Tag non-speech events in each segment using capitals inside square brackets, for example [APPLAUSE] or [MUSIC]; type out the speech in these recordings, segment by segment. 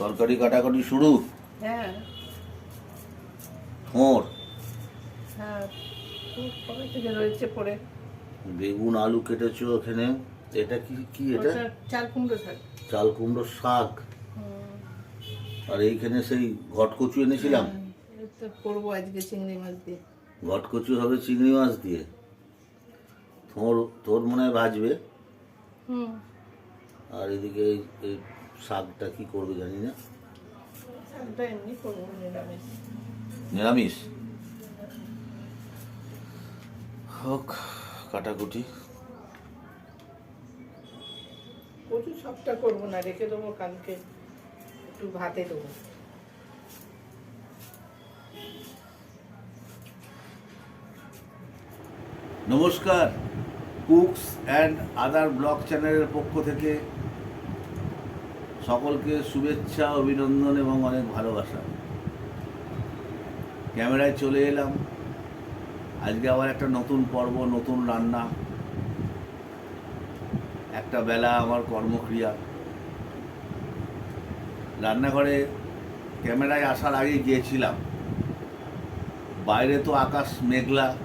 তরকারি কাটাকাটি শুরু। হ্যাঁ। হ্যাঁ কবে থেকে রয়েছে পরে? বেগুন আলু কেটেছো ওখানে। এটা কি কি এটা? চাল কুমড়ো শাক। চাল কুমড়ো শাক। আর এইখানে সেই ঘটকচু এনেছিলাম? হ্যাঁ, এই করব আজকে চিংড়ি মাছ দিয়ে। ঘটকচু হবে চিংড়ি মাছ দিয়ে। থোর থোর মনে হয় ভাজবে? আর এদিকে এই শাকটা কি করবে জানি না। শাকটা এমনি করব নিরামিষ। নিরামিষ? হোক কাটাকুটি। কচু সবটা করব না রেখে দেবো কালকে। একটু ভাতে দেবো। নমস্কার কুকস অ্যান্ড আদার ব্লগ চ্যানেলের পক্ষ থেকে সকলকে শুভেচ্ছা, অভিনন্দন এবং অনেক ভালোবাসা। ক্যামেরায় চলে এলাম। আজকে আবার একটা নতুন পর্ব, নতুন রান্না। একটা বেলা আমার কর্মক্রিয়া। রান্নাঘরে ক্যামেরায় আসার আগে গিয়েছিলাম। বাইরে তো আকাশ মেঘলা।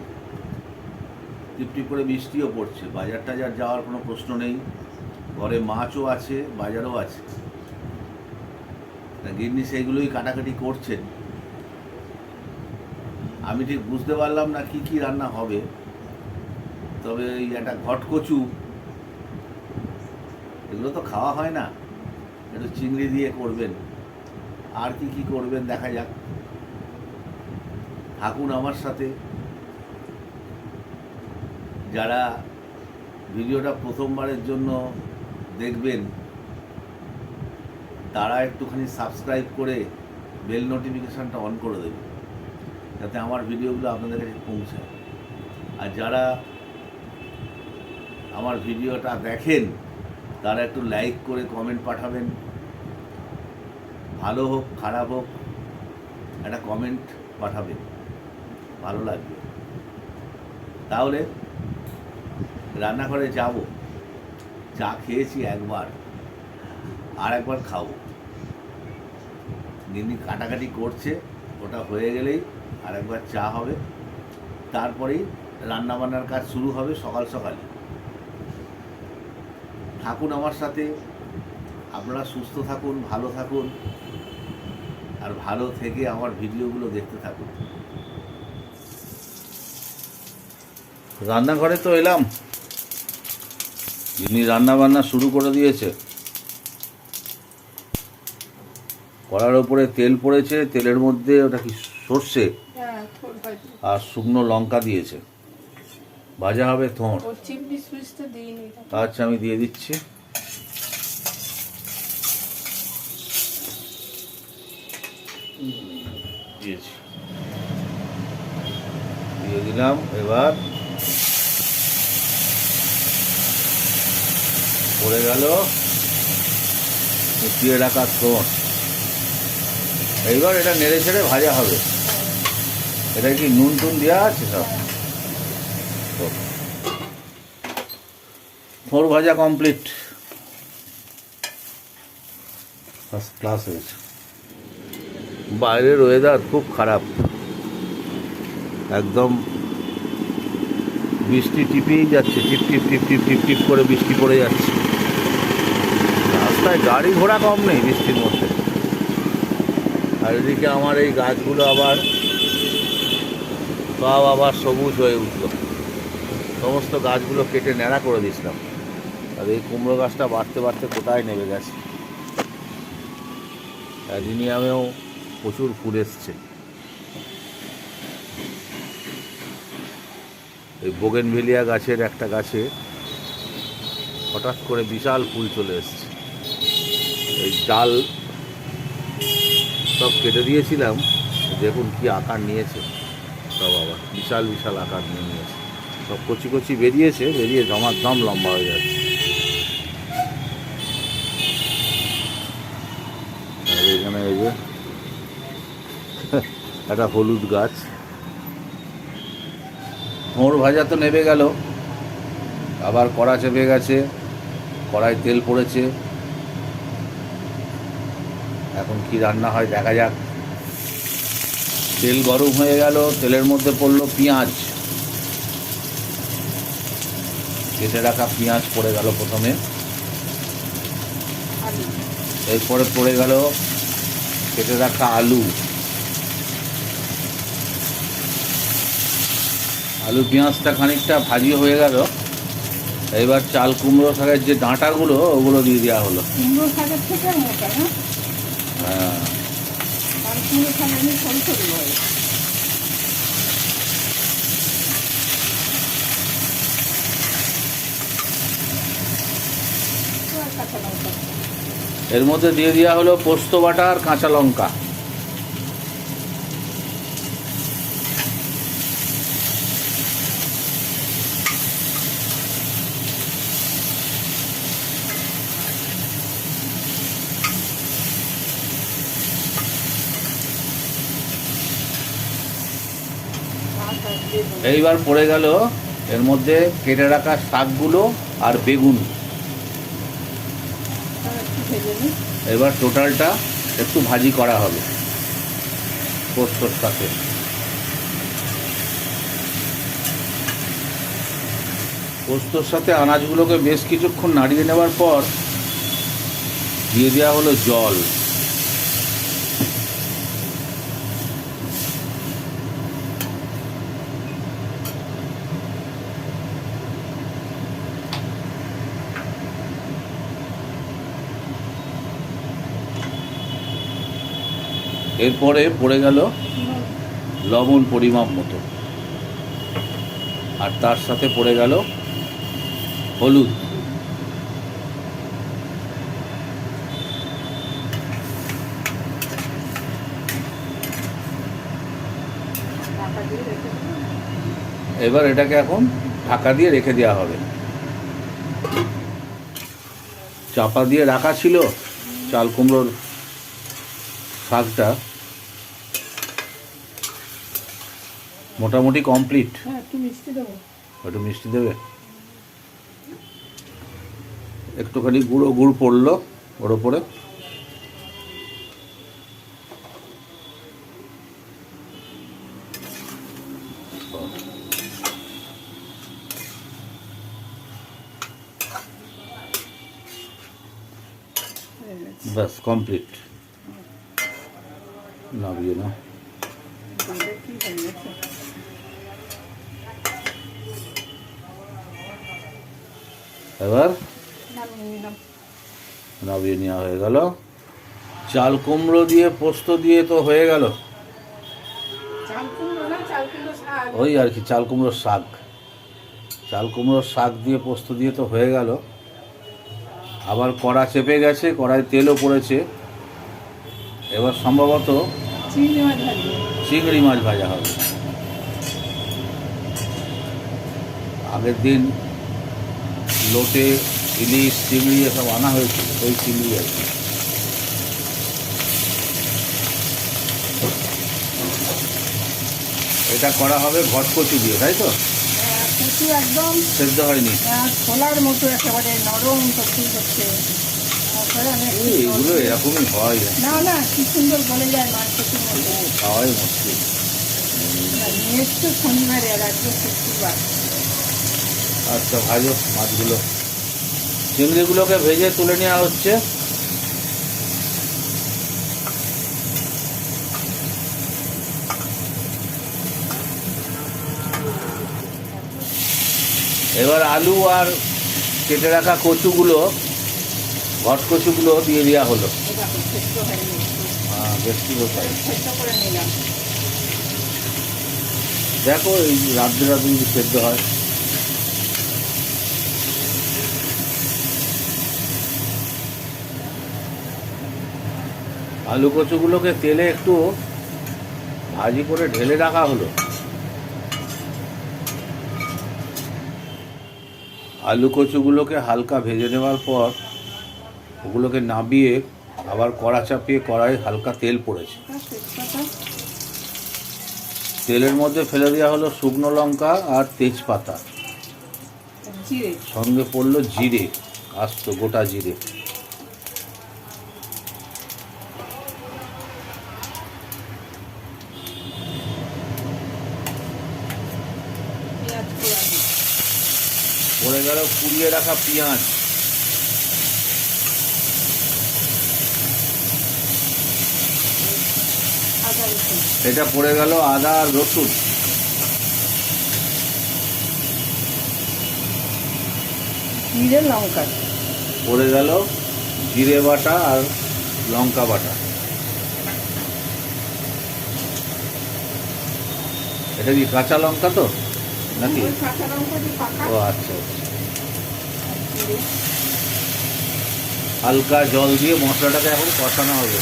টিপটিপ করে বৃষ্টিও পড়ছে। বাজার টাজার যাওয়ার কোনো প্রশ্ন নেই। ঘরে মাছও আছে, বাজারও আছে। গিন্নি সেইগুলোই কাটাকাটি করছেন আমি ঠিক বুঝতে পারলাম না কি কি রান্না হবে। তবে এই একটা ঘটকচু, এগুলো তো খাওয়া হয় না। একটু চিংড়ি দিয়ে করবেন। আর কি কি করবেন দেখা যাক। থাকুন আমার সাথে। যারা ভিডিওটা প্রথমবারের জন্য দেখবেন তারা একটুখানি সাবস্ক্রাইব করে বেল নোটিফিকেশানটা অন করে দেবে, যাতে আমার ভিডিওগুলো আপনাদের কাছে পৌঁছায়। আর যারা আমার ভিডিওটা দেখেন, তারা একটু লাইক করে কমেন্ট পাঠাবেন। ভালো হোক, খারাপ হোক, একটা কমেন্ট পাঠাবেন। ভালো লাগবে। তাহলে রান্নাঘরে যাব। চা খেয়েছি একবার। আর একবার খাব। গিন্নি কাটাকাটি করছে, ওটা হয়ে গেলেই আর একবার চা হবে। তারপরেই রান্নাবান্নার কাজ শুরু হবে সকাল সকালে। থাকুন আমার সাথে। আপনারা সুস্থ থাকুন, ভালো থাকুন, আর ভালো থেকে আমার ভিডিওগুলো দেখতে থাকুন। রান্নাঘরে তো এলাম। যিনি রান্নাবান্না শুরু করে দিয়েছে কড়ার ওপরে তেল পড়েছে তেলের মধ্যে ওটা কি সর্ষে? হ্যাঁ থোড় আর শুকনো লঙ্কা দিয়েছে। ভাজা হবে থোঁড়। আচ্ছা আমি দিয়ে দিচ্ছি। দিয়েছি। দিয়ে দিলাম এবার পড়ে গেল। মুটিয়ে রাখা থোন এইবার এটা নেড়ে ছেড়ে ভাজা হবে। এটা কি নুন টুন দেওয়া আছে সব? ফোর ভাজা কমপ্লিট। ফার্স্ট ক্লাস হয়েছে। বাইরের ওয়েদার খুব খারাপ। একদম বৃষ্টি টিপেই যাচ্ছে টিপ টিপ টিপ টিপ টিপ টিপ করে বৃষ্টি পড়ে যাচ্ছে। রাস্তায় গাড়ি ঘোড়া কম নেই বৃষ্টির মধ্যে। আর এদিকে আমার এই গাছগুলো আবার সব আবার সবুজ হয়ে উঠল। সমস্ত গাছগুলো কেটে ন্যাড়া করে দিয়েছিলাম। আর এই কুমড়ো গাছটা বাড়তে বাড়তে কোথায় নেমে গেছে? অ্যাডিনিয়ামেও প্রচুর ফুল এসছে। এই বোগেনভেলিয়া গাছের একটা গাছে হঠাৎ করে বিশাল ফুল চলে এসছে। এই ডাল সব কেটে দিয়েছিলাম। দেখুন কি আকার নিয়েছে। সব আবার বিশাল বিশাল আকার নিয়ে নিয়েছে। সব কচি কচি বেরিয়েছে, বেরিয়ে দম লম্বা হয়ে যাচ্ছে। এখানে এই যে, [LAUGHS] একটা হলুদ গাছ। মোড় ভাজা তো নেবে গেল। আবার কড়া চেপে গেছে কড়াই তেল পড়েছে। এখন কি রান্না হয় দেখা যাক। তেল গরম হয়ে গেল, তেলের মধ্যে পড়ল পেঁয়াজ। কেটে রাখা পেঁয়াজ পড়ে গেল প্রথমে। এরপরে পড়ে গেল কেটে রাখা আলু। আলু পেঁয়াজটা খানিকটা ভাজি হয়ে গেল। এবার চাল কুমড়ো শাকের যে ডাঁটাগুলো, ওগুলো দিয়ে দেওয়া হলো। কুমড়ো শাকের থেকে মোটা এর মধ্যে দিয়ে দেওয়া হলো পোস্ত বাটা আর কাঁচা লঙ্কা। এইবার পড়ে গেল এর মধ্যে কেটে রাখা শাকগুলো আর বেগুন। এবার টোটালটা একটু ভাজি করা হবে পোস্তর সাথে। পোস্তর সাথে আনাজগুলোকে বেশ কিছুক্ষণ নাড়িয়ে নেওয়ার পর দিয়ে দেওয়া হলো জল। এরপরে পড়ে গেল লবণ পরিমাপ মতো। আর তার সাথে পড়ে গেল হলুদ। এবার এটাকে এখন ঢাকা দিয়ে রেখে দেওয়া হবে। চাপা দিয়ে রাখা ছিল চাল কুমড়োর শাকটা। মোটামুটি কমপ্লিট হ্যাঁ একটু মিষ্টি দেবো। একটু মিষ্টি দেবে? একটুখানি গুঁড়ো গুড় পড়ল ওর ওপরে। ব্যাস কমপ্লিট নামিয়ে না দুধে কি হয়ে গেছে এবার নামিয়ে নেওয়া হয়ে গেল। চাল কুমড়ো দিয়ে পোস্ত দিয়ে তো হয়ে গেল। ওই আর কি চাল কুমড়োর শাক। চাল কুমড়োর শাক দিয়ে পোস্ত দিয়ে তো হয়ে গেল। আবার কড়া চেপে গেছে কড়াই তেলও পড়েছে। এবার সম্ভবত চিংড়ি মাছ ভাজা হবে। আগের দিন লোটে ইলিশ চিংড়ি এসব আনা হয়েছিল ওই চিংড়ি আর কি। এটা করা হবে ঘটকচি দিয়ে তাই তো? আহ, কুচি একদম সেদ্ধ হয়নি। আহ, ছোলার মতো একেবারে নরম এই, জল এগুলো এরকমই হয়। না না কি সুন্দর গলে যায় মাছ কুচির মতো। খাওয়াই মুশকিল। নিয়ে শনিবারে আর আজকে শুক্রবার। আচ্ছা ভাজো মাছগুলো। চিংড়িগুলোকে ভেজে তুলে নেওয়া হচ্ছে। এবার আলু আর কেটে রাখা কচুগুলো ঘট কচুগুলো দিয়ে দেওয়া হলো। হ্যাঁ দেখো, এই রাত্রে রাত্রে যদি সেদ্ধ হয়। আলু কচুগুলোকে তেলে একটু ভাজি করে ঢেলে রাখা হলো। আলু কচুগুলোকে হালকা ভেজে নেওয়ার পর ওগুলোকে নাবিয়ে আবার কড়া চাপিয়ে কড়াই হালকা তেল পড়েছে। তেলের মধ্যে ফেলে দেওয়া হলো শুকনো লঙ্কা আর তেজপাতা। সঙ্গে পড়ল জিরে আস্ত গোটা জিরে। পড়ে গেল কুড়িয়ে রাখা পেঁয়াজ। এটা পড়ে গেল আদা আর রসুন। জিরে লঙ্কা। পড়ে গেল জিরে বাটা আর লঙ্কা বাটা। এটা কি কাঁচা লঙ্কা তো? নাকি? ওই কাঁচা লঙ্কা দিয়ে পাকা। ও আচ্ছা। আচ্ছা। হালকা জল দিয়ে মশলাটাকে এখন কষানো হবে।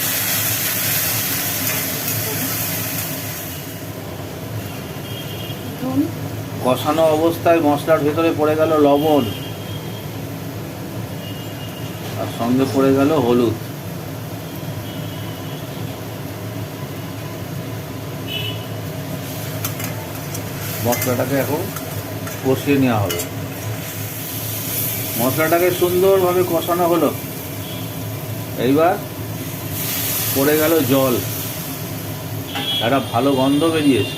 কষানো অবস্থায় মশলার ভেতরে পড়ে গেল লবণ। আর সঙ্গে পড়ে গেল হলুদ। মশলাটাকে এখন কষিয়ে নেওয়া হবে। মশলাটাকে সুন্দরভাবে কষানো হলো। এইবার পড়ে গেল জল। একটা ভালো গন্ধ বেরিয়েছে।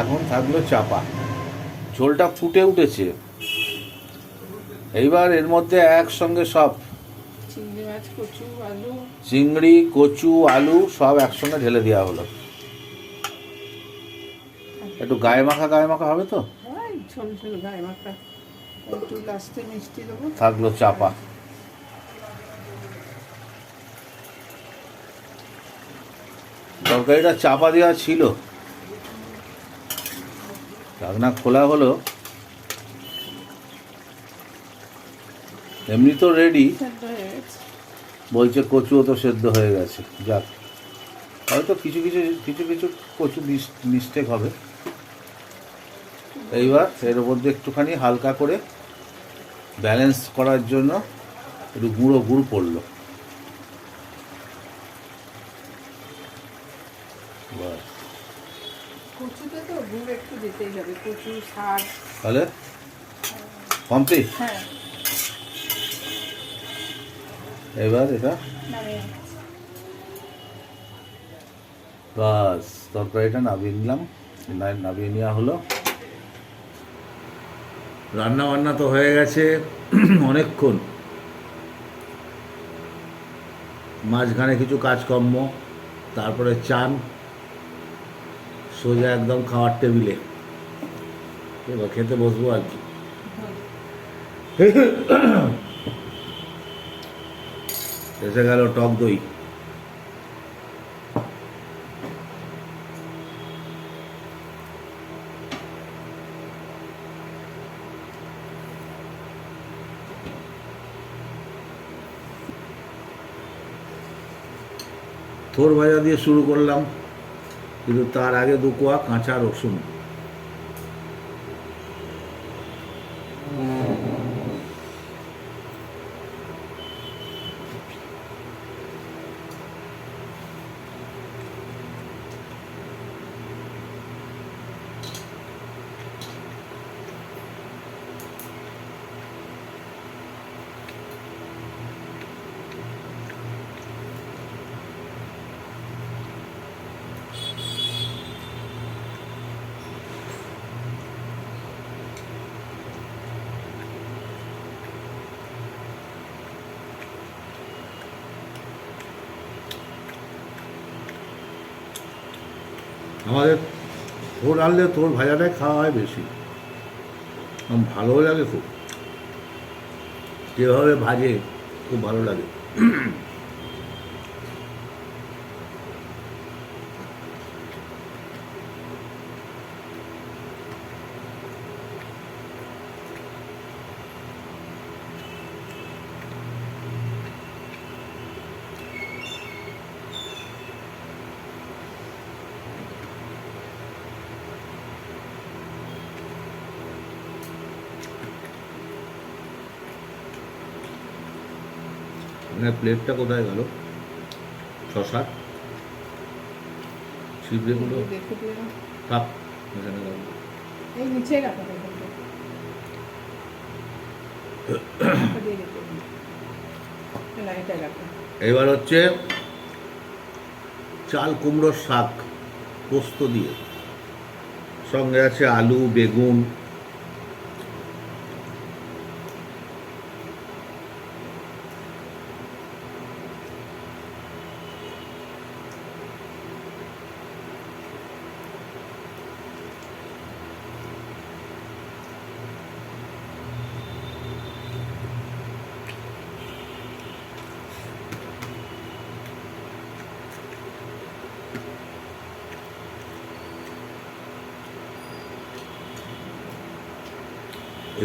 এখন থাকল চাপা। ঝোলটা ফুটে উঠেছে। এইবার এর মধ্যে একসঙ্গে সব। চিংড়ি কচু আলু। সব একসঙ্গে ঢেলে দেওয়া হলো। একটু গায়ে মাখা গায়ে মাখা হবে তো? থাকল চাপা। তরকারিটা চাপা দেওয়া ছিল। ঢাকনা খোলা হলো। এমনি তো রেডি বলছে কচুও তো সেদ্ধ হয়ে গেছে যাক। হয়তো কিছু কিছু কিছু কিছু কচু মিস্টেক হবে। এইবার এর মধ্যে একটুখানি হালকা করে ব্যালেন্স করার জন্য একটু গুঁড়ো গুড় পড়ল। বাস। তো গুড় একটু দিতেই হবে কচু শাক। তাহলে? কমপ্লিট হ্যাঁ। এবার এটা বাস তরকারিটা নামিয়ে নিলাম। না- নামিয়ে নেওয়া হলো। রান্না বান্না তো হয়ে গেছে [CLEARS THROAT] অনেকক্ষণ। মাঝখানে কিছু কাজকর্ম তারপরে চান সোজা একদম খাওয়ার টেবিলে। এবার খেতে বসবো আর কি। [CLEARS THROAT] এসে গেল টক দই। থোর ভাজা দিয়ে শুরু করলাম, কিন্তু তার আগে দু কোয়া কাঁচা রসুন। আমাদের তোর আনলে তোর ভাজাটাই খাওয়া হয় বেশি ভালোও লাগে খুব। যেভাবে ভাজে, খুব ভালো লাগে। প্লেটটা কোথায় গেল? শশা ছিপড়েগুলো থাক এখানে। এই নিচে রাখো। এবার হচ্ছে চাল কুমড়োর শাক পোস্ত দিয়ে। সঙ্গে আছে আলু বেগুন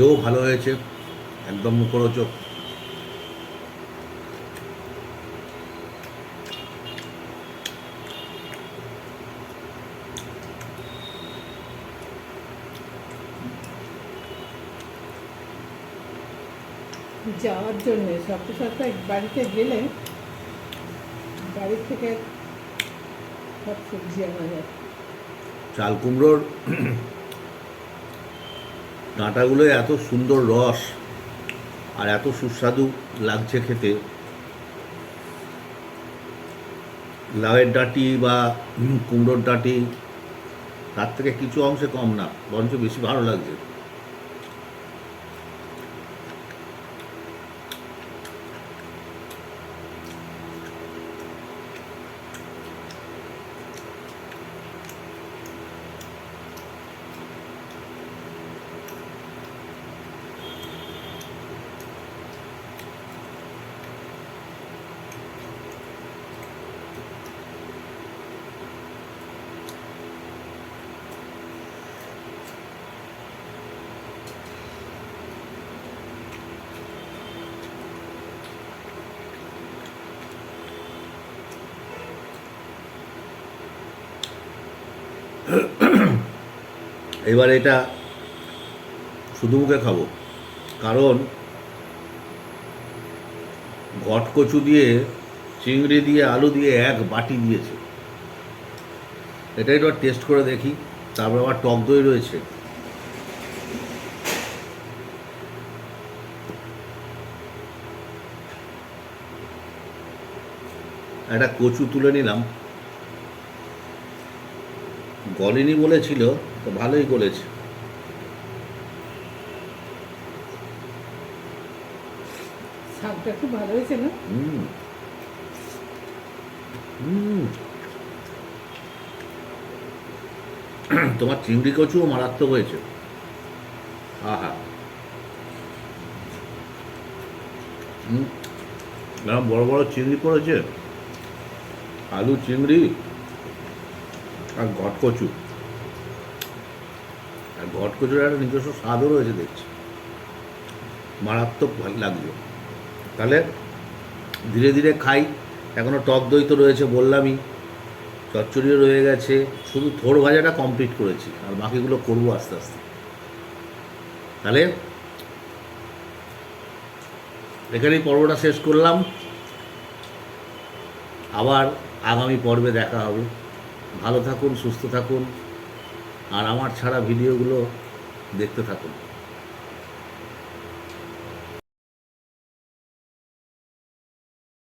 এও ভালো হয়েছে একদম মুখরোচক। যাওয়ার জন্য সপ্তাহ সপ্তাহ বাড়িতে গেলে বাড়ি থেকে সব সবজি আনা যায়। চাল কুমড়োর ডাঁটাগুলো এত সুন্দর রস আর এত সুস্বাদু লাগছে খেতে। লাউয়ের ডাঁটি বা কুমড়োর ডাঁটি, তার থেকে কিছু অংশে কম না, বরঞ্চ বেশি ভালো লাগছে। এবার এটা শুধু মুখে খাব। কারণ ঘটকচু দিয়ে, চিংড়ি দিয়ে, আলু দিয়ে এক বাটি দিয়েছে। এটা একবার টেস্ট করে দেখি। তারপর আবার টক দই রয়েছে। একটা কচু তুলে নিলাম। গলেনি বলেছিল তো ভালোই শাকটা খুব ভালো হয়েছে না? হুম। হুম। তোমার চিংড়ি কচুও মারাত্মক হয়েছে। আহা। হুম। বড় বড় চিংড়ি পড়েছে। আলু চিংড়ি। আর ঘটকচু আর ঘটকচুর একটা নিজস্ব স্বাদও রয়েছে দেখছি। মারাত্মক ভালো লাগল। তাহলে ধীরে ধীরে খাই। এখনও টক দই তো রয়েছে বললামই। চচ্চড়িও রয়ে গেছে। শুধু থোড় ভাজাটা কমপ্লিট করেছি। আর বাকিগুলো করব আস্তে আস্তে। তাহলে এখানেই পর্বটা শেষ করলাম। আবার আগামী পর্বে দেখা হবে। ভালো থাকুন সুস্থ থাকুন আর আমার ছাড়া ভিডিওগুলো দেখতে থাকুন।